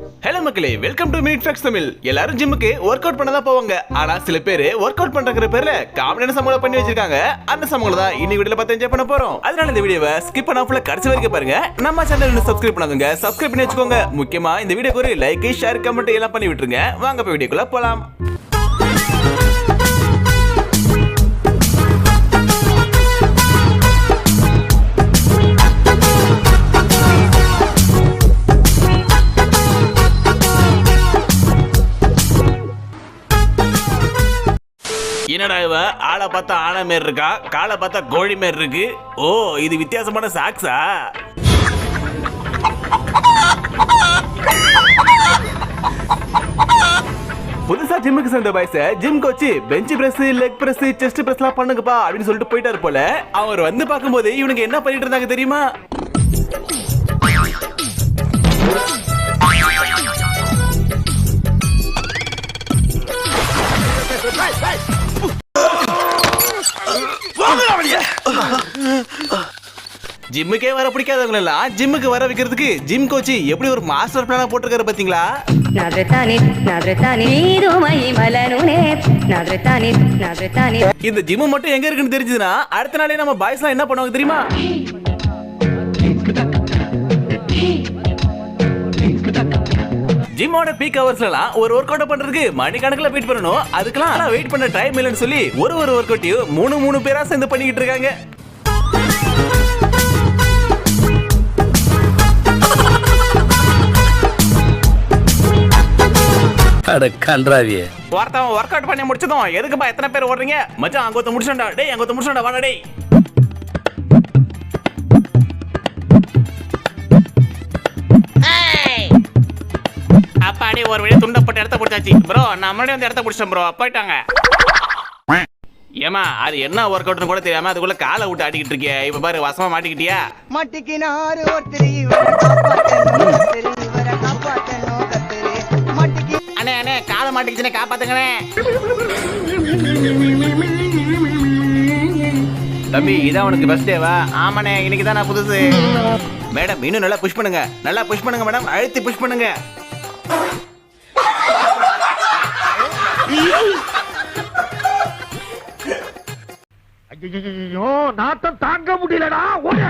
Hello மக்களே welcome to minute flex Tamil. எல்லாரும் ஜிம்முக்கு ஒர்க் அவுட் பண்ண தான் போவாங்க. ஆனா சில பேர் ஒர்க் அவுட் பண்றங்கிற பேர்ல காமெடியான சம்பளம் பண்ணி வச்சிருக்காங்க. அந்த சம்பளம் தான் இன்னைக்கு வீடியோல பார்த்து என்ஜாய் பண்ண போறோம். அதனால இந்த வீடியோவை ஸ்கிப் பண்ண ஃபுல்லா கடைசி வரைக்கும் பாருங்க. நம்ம சேனல் சப்ஸ்கிரைப் பண்ணாதுங்க சப்ஸ்கிரைப் பண்ணி வச்சுக்கோங்க. முக்கியமா இந்த வீடியோக்கு ஒரு லைக் ஷேர் கமெண்ட் எல்லாம் பண்ணி விட்டுருங்க. வாங்க போய் வீடியோக்குள்ள போலாம். என்னடா இவ? ஆளை பார்த்தா ஆனை மாரி இருக்கா? காலை பார்த்தா கோழி மாரி இருக்கு. ஓ இது வித்தியாசமான சாக்ஸா புதுசா ஜிம்முக்கு சேர்ந்த boys gym coach bench press leg press chest பிரஸ்லாம் பண்ணுங்கப்பா அப்படின்னு சொல்லிட்டு போயிட்டாரு போல. அவர் வந்து பார்க்கும்போது இவனுக்கு என்ன பண்ணிட்டு இருந்தாங்க தெரியுமா? ஜிம்முக்கே வர பிடிக்காதவங்களெல்லாம் ஜிம்முக்கு வர வைக்கிறதுக்கு ஜிம் கோச்சி எப்படி ஒரு மாஸ்டர் பிளானா போட்டிருக்காரு பாத்தீங்களா? இந்த ஜிம் மட்டும் எங்க இருக்குன்னு தெரிஞ்சதுன்னா அடுத்த நாளே நம்ம பாய்ஸ்லாம் என்ன பண்ணுவாங்க தெரியுமா? ஜிம்மோட பீக் ஹவர்ஸ்லாம் ஒரு ஒர்க் அவுட் பண்றதுக்கு மணிக்கணக்கில் வெயிட் பண்ணணும். அதுக்கெல்லாம் வெயிட் பண்ண டைம் இல்லைன்னு சொல்லி ஒரு ஒரு ஒர்க் அவுட்டையும் மூணு மூணு பேரா சேர்ந்து பண்ணிக்கிட்டு இருக்காங்க. அட கன்றாவியே. ஒருத்தவன் ஒர்க் அவுட் பண்ணி முடிச்சதும். எதுக்குப்பா எத்தனை பேர் ஓடுறீங்க? மச்சான் அங்க ஒருத்த முடிச்சோண்டா டேய் அங்க ஒருத்த முடிச்சோண்டா வாடா டேய். அப்பாடி ஒரு வழி துண்டை போட்டு இடத்த பிடிச்சாச்சு. ப்ரோ நான் முன்னாடி வந்து இடத்த பிடிச்சேன் ப்ரோ போயிட்டாங்க. ஏமா அது என்ன ஒர்க் அவுட்னு கூட தெரியாம அதுக்குள்ள காலை விட்டு ஆட்டிக்கிட்டு இருக்கிய. இப்ப பாரு வசமா மாட்டிக்கிட்டியா? மட்டிக்கினாரு ஒருத்தர் காப்பாத்துங்கண்ணே. தம்பி இதான் உனக்கு பெஸ்ட் டேவா? ஆமாண்ணே இன்னைக்கு தான் நான் புதுசு. மேடம் இன்னும் நல்லா புஷ் பண்ணுங்க. நல்லா புஷ் பண்ணுங்க மேடம். அழுத்தி புஷ் பண்ணுங்க. ஐயோ நாத்தம் தாங்க முடியலடா. ஓட.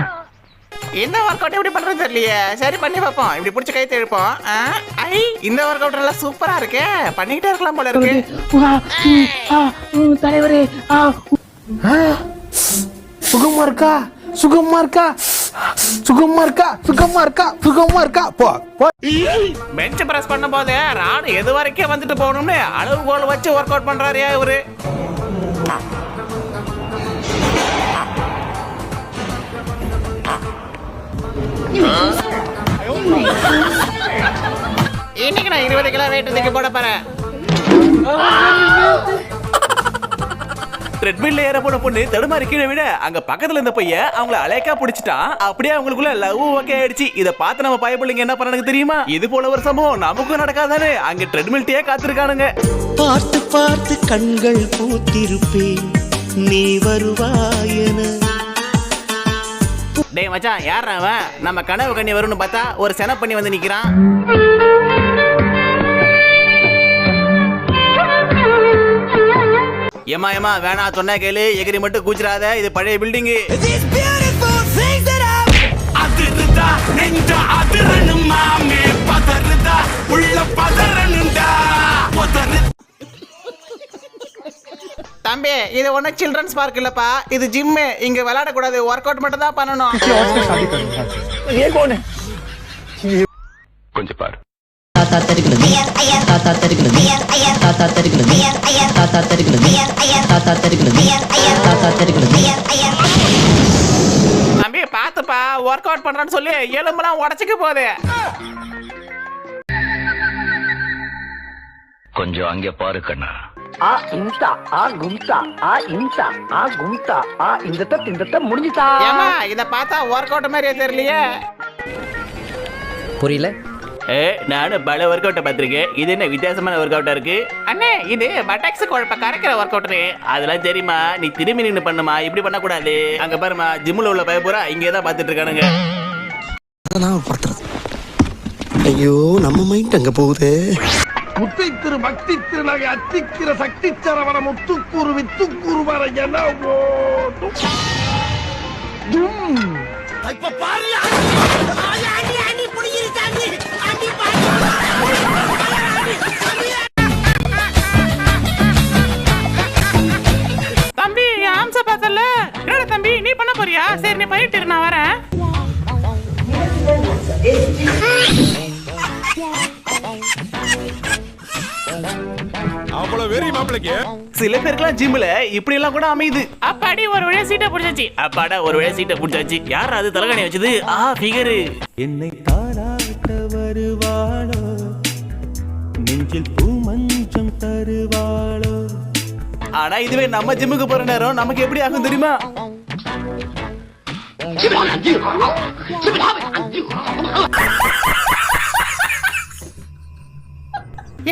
இந்த ஒர்க் அவுட் எப்படி பண்றது தெரியலையே. சரி பண்ணி பார்ப்போம். இப்படி பிடிச்ச கை எழுப்போம் ஆ, ஐ இந்த ஒர்க் அவுட் நல்லா சூப்பரா இருக்கே. பண்ணிக்கிட்டே இருக்கலாம் போல இருக்கு. தலைவரே சுகமா இருக்கா? சுகமா இருக்கா? சுகமா இருக்கா? சுகமா இருக்கா? சுகமா இருக்கா? போ பெஞ்ச் பிரஸ் பண்ணும்போது ராணு எது வரைக்கும் வந்துட்டு போகணும்னு அளவுகோல் வச்சு ஒர்க் அவுட் பண்றாருயா இவரு? இன்னைக்கு நான் இருபது கிலோ வெயிட் தூக்கி போட போறேன் ட்ரெட்மில்ல ஏற போன பொண்ணு தடுமாறி கீழே விட அங்க பக்கத்துல இருந்த பையன் அவங்கள அலைக்கா பிடிச்சிட்டான் அப்படியே அவங்களுக்குள்ள லவ் ஓகே ஆயிடுச்சு. இத பார்த்து நம்ம பயப்பிள்ளைங்க என்ன பண்ணானுங்க தெரியுமா? இது போல ஒரு சம்பவம் நமக்கும் நடக்காதானே? அங்க ட்ரெட்மில்ட்டே காத்திருக்கானுங்க. பார்த்து பார்த்து கண்கள் பூத்திருப்பேன். நீ வருவாயன டேய் மச்சான் யார் அவன்? நம்ம கனவு கண்ணி வரும்னு பார்த்தா ஒரு சென பண்ணி வந்து நிக்கிறான். ஏமா ஏமா வேணா சொன்ன கேளு எகிரி மட்டும் கூச்சிடாத இது பழைய பில்டிங் அதிருதா நெஞ்ச அதிரணும் மாமே உள்ள பதறணும்டா தம்பி இது ஒன்றும் சில்ட்ரன்ஸ் பார்க் இல்லப்பா. இது ஜிம்மு இங்க விளையாடக்கூடாது. ஒர்க் அவுட் மட்டும் தான் பண்ணணும். தாத்தா தெருக்கிறது தாத்தா தெருக்கிறது தாத்தா தெருக்கிறது தாத்தா தெருக்கிறது தாத்தா தெருக்கிறது தாத்தா தெருக்கிறது தம்பி பாத்துப்பா. ஒர்க் அவுட் பண்றேன்னு சொல்லி எலும்பெல்லாம் உடச்சிக்க போகுது. கொஞ்சம் அங்க பாரு கண்ணா. ஆ இம்சா ஆ கும்சா ஆ இம்சா ஆ கும்சா ஆ இந்த தத் இந்த தத் முடிஞ்சுதா? ஏமா இத பார்த்தா ஒர்க் அவுட் மாதிரியே தெரியலையே. புரியல? ஏ நானும் பல ஒர்க் அவுட்டை பார்த்துருக்கேன். இது என்ன வித்தியாசமான ஒர்க் அவுட்டா இருக்கு? அண்ணே இது பட்டாக்ஸ் குழப்ப கரைக்கிற ஒர்க் அவுட் அதெல்லாம் தெரியுமா? நீ திரும்பி நின்று பண்ணுமா? இப்படி பண்ணக்கூடாது. அங்க பாருமா ஜிம்ல உள்ள பய பூரா இங்கே தான் பார்த்துட்டு இருக்கானுங்க. ஐயோ நம்ம மைண்ட் அங்க போகுதே. முத்தை திரு பக்தி திருநகை அத்திக்கிற சக்தி சரவண முத்துக்கூறு வித்துக்கூறு வர என ஓடும். இப்ப பாரு தம்பி ஆம்ச பார்த்தல என்னடா தம்பி நீ பண்ண போறியா? சரி நீ பண்ணிட்டு இரு, நான் வரேன். சில பேருக்குலாம் ஜிம்ல இப்படி எல்லாம் கூட அமையுது. அப்பாடி ஒரு வழியா சீட்டை பிடிச்சாச்சு. அப்பாடா ஒரு வேளை சீட்டை புடிச்சாச்சு. யார் அது தலகாணி வச்சது? ஆ ஃபிகரு என்னை தாளாட்ட வருவாளோ நெஞ்சில் பூமஞ்சம் தருவாளோ? ஆனா இதுவே நம்ம ஜிம்முக்கு போற நேரம். நமக்கு எப்படி ஆகும் தெரியுமா?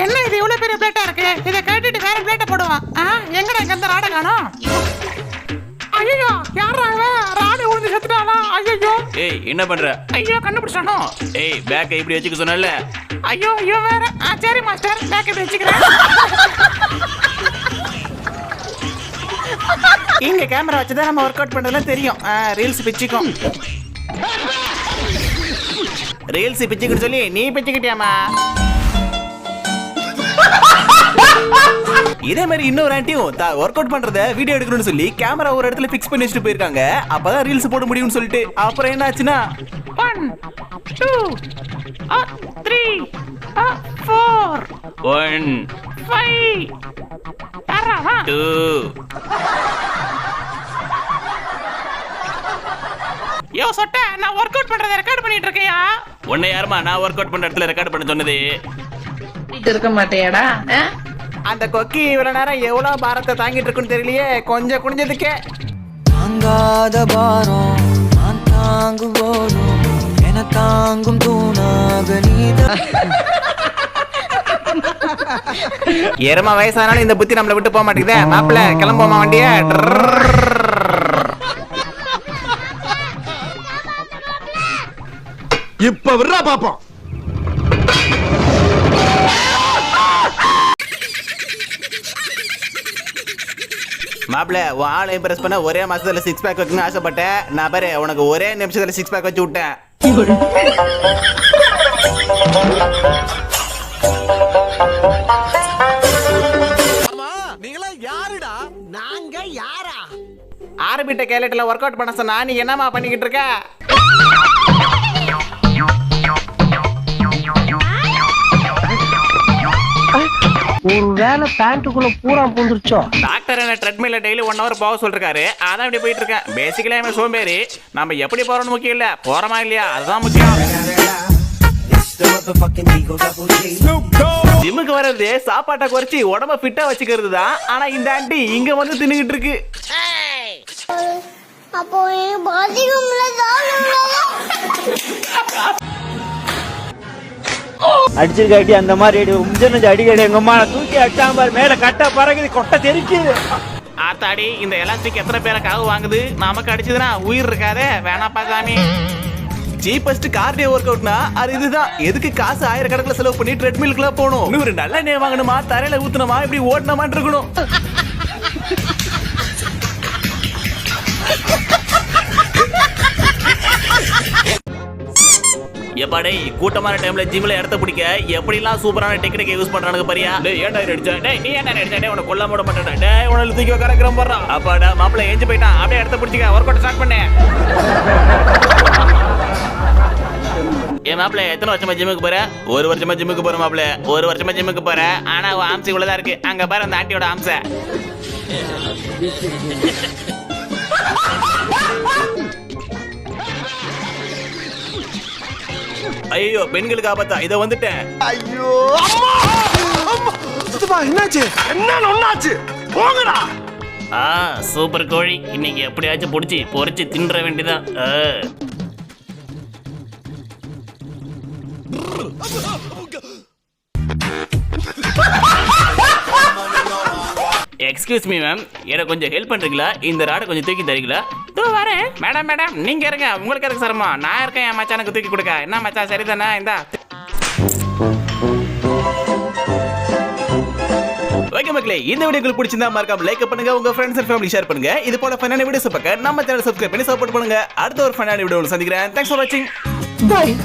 என்ன இது? இவ்வளவு பெரிய பிளேட்டா இருக்கு? இதை கேட்டுட்டு வேற பிளேட்டை போடுவான். ஆ, எங்கடா இந்த ராடை காணோம்? ஐயோ யாரா ராணி உழுந்து செத்துட்டானா? ஐயோ ஏய் என்ன பண்ற? ஐயோ கண்டுபிடிச்சானோ? ஏய் பேக்கை இப்படி வச்சுக்க சொன்னல ஐயோ ஐயோ வேற. ஆ, சரி மாஸ்டர் பேக் எடுத்து வச்சுக்கிறேன். இங்க கேமரா வச்சுதான் நம்ம ஒர்க் அவுட் பண்றதுலாம் தெரியும். ரீல்ஸ் பிச்சுக்கும். ரீல்ஸ் பிச்சுக்கிட்டு சொல்லி நீ பிச்சுக்கிட்டியாமா இதே மாதிரி இன்னொரு ஆண்டியும் ஒர்க் அவுட் பண்றத வீடியோ எடுக்கணும்னு சொல்லி கேமரா ஒரு இடத்துல ஃபிக்ஸ் பண்ணி வச்சுட்டு போயிருக்காங்க. அப்பதான் ரீல்ஸ் போட முடியும்னு சொல்லிட்டு. அப்புறம் என்ன ஆச்சுன்னா one two three four one five two யோ சொட்ட நான் ஒர்க் அவுட் பண்றத ரெக்கார்ட் பண்ணிட்டு இருக்கேயா? உன்னை யாருமா நான் ஒர்க் அவுட் பண்ற இடத்துல ரெக்கார்ட் பண்ண சொன்னது? இருக்க மாட்டேயாடா அந்த கொக்கி இவ்வளவு நேரம் எவ்வளவு பாரத்தை தாங்கிட்டு இருக்குன்னு தெரியலையே. கொஞ்சம் குனிஞ்சதுக்கே. தாங்காத பாரம் நான் தாங்கும் போதும் என தாங்கும் தூணாக நீதான் எரும வயசானாலும் இந்த புத்தி நம்மள விட்டு போக மாட்டேங்குதே. மாப்பிள்ள கிளம்புவோமா வண்டிய? இப்ப விடுறா பாப்போம். மாப்பிள்ள உன் ஆளை இம்ப்ரெஸ் பண்ண ஒரே மாசத்துல சிக்ஸ் பேக் வைக்கணும்னு ஆசைப்பட்டேன். நான் பாரு உனக்கு ஒரே நிமிஷத்துல சிக்ஸ் பேக் வச்சு விட்டேன். நீங்களா யாருடா? நாங்க யாரா? ஆரம்பிட்ட கேலட்ல ஒர்க் அவுட் பண்ண சொன்னா நீ என்னமா பண்ணிக்கிட்டு இருக்க? ஒருவேளை பேண்ட்டுக்குள்ள பூரா பூந்துருச்சோ? டாக்டர் என்ன ட்ரெட்மில்ல டெய்லி ஒன் ஹவர் போக சொல்லிருக்காரு. அதான் இப்படி போயிட்டு இருக்கேன். பேசிக்கலி அவன் சோம்பேறி. நம்ம எப்படி போறோம்னு முக்கியம் இல்ல. போறோமா இல்லையா? அதுதான் முக்கியம். ஜிம்முக்கு வர்றது சாப்பாட்டை குறைச்சி உடம்ப ஃபிட்டா வச்சுக்கிறது தான். ஆனா இந்த ஆண்டி இங்க வந்து தின்னுகிட்டு இருக்கு. அப்போ பாதிக்கும்ல அடிச்சிருக்காட்டி அந்த மாதிரி அடி உஞ்சனது அடிக்கடி எங்க அம்மா தூக்கி அடிச்சாம பாரு மேல கட்ட பறகுது கொட்டை தெரிக்குது ஆத்தாடி இந்த எலாஸ்டிக் எத்தனை பேரை காவு வாங்குது? நமக்கு அடிச்சதுன்னா உயிர் இருக்காதே வேணாப்பா சாமி சீப்பஸ்ட் கார்டியோ ஒர்க் அவுட்னா அது இதுதான். எதுக்கு காசு ஆயிரக்கணக்கில் செலவு பண்ணி ட்ரெட்மில்க்குலாம் போகணும்? நூறு நல்ல நே வாங்கணுமா? தரையில ஊத்துனமா? இப்படி ஓடணுமான்னு இருக்கணும். எப்பாடே கூட்டமான டைம்ல ஜிம்ல இடத்த பிடிக்க எப்படிலாம் சூப்பரான டெக்னிக் யூஸ் பண்றானுங்க பாரியா? டேய் ஏன்டா இதை அடிச்ச? டேய் நீ ஏன்டா அடிச்ச? டேய் உன கொல்லாம விட மாட்டேன்டா. டேய் உனல தூக்கி கரக்குறோம் போறா அப்பாடா மாப்பிள எஞ்சி போயிட்டான். அப்படியே இடத்த பிடிச்சிக்க ஒர்க் அவுட் ஸ்டார்ட் பண்ணு. ஏ மாப்பிள எத்தனை வருஷமா ஜிம்முக்கு போற? ஒரு வருஷமா ஜிம்முக்கு போற மாப்பிள ஒரு வருஷமா ஜிம்முக்கு போற. ஆனா உன் ஆம்சி உள்ளதா இருக்கு. அங்க பாரு அந்த ஆண்டியோட ஆம்ச ஐயோ பெண்களுக்கு ஆபத்தா? இத வந்துட்டேன். ஐயோ அம்மா! அம்மா! சித்தப்பா என்னாச்சு? என்ன ஒண்ணாச்சு போங்கடா. ஆ சூப்பர் கோழி. இன்னைக்கு எப்படியாச்சும் புடிச்சு பொரிச்சு தின்ற வேண்டியதான் எக்ஸ்கியூஸ் மீ மேம் எனக்கு கொஞ்சம் ஹெல்ப் பண்றீங்களா? இந்த ராடை கொஞ்சம் தூக்கி தரீங்களா? தூ வரேன். மேடம் மேடம் நீங்க இருங்க. உங்களுக்கு எதுக்கு சிரமம்? நான் இருக்கேன் என் மச்சானுக்கு தூக்கி கொடுக்க. என்ன மச்சான் சரிதானே? இந்தா. ஓகே மக்களே இந்த வீடியோ உங்களுக்கு பிடிச்சிருந்தா மறக்காம லைக் பண்ணுங்க உங்க ஃப்ரெண்ட்ஸ் அண்ட் ஃபேமிலி ஷேர் பண்ணுங்க. இது போல ஃபன்னான வீடியோஸ் பார்க்க நம்ம சேனல் சப்ஸ்கிரைப் பண்ணி சப்போர்ட் பண்ணுங்க. அடுத்த ஒரு ஃபன்னான வீடியோவில் சந்திக்கிறேன். தேங்க்ஸ் ஃபார் வாட்சிங் பாய்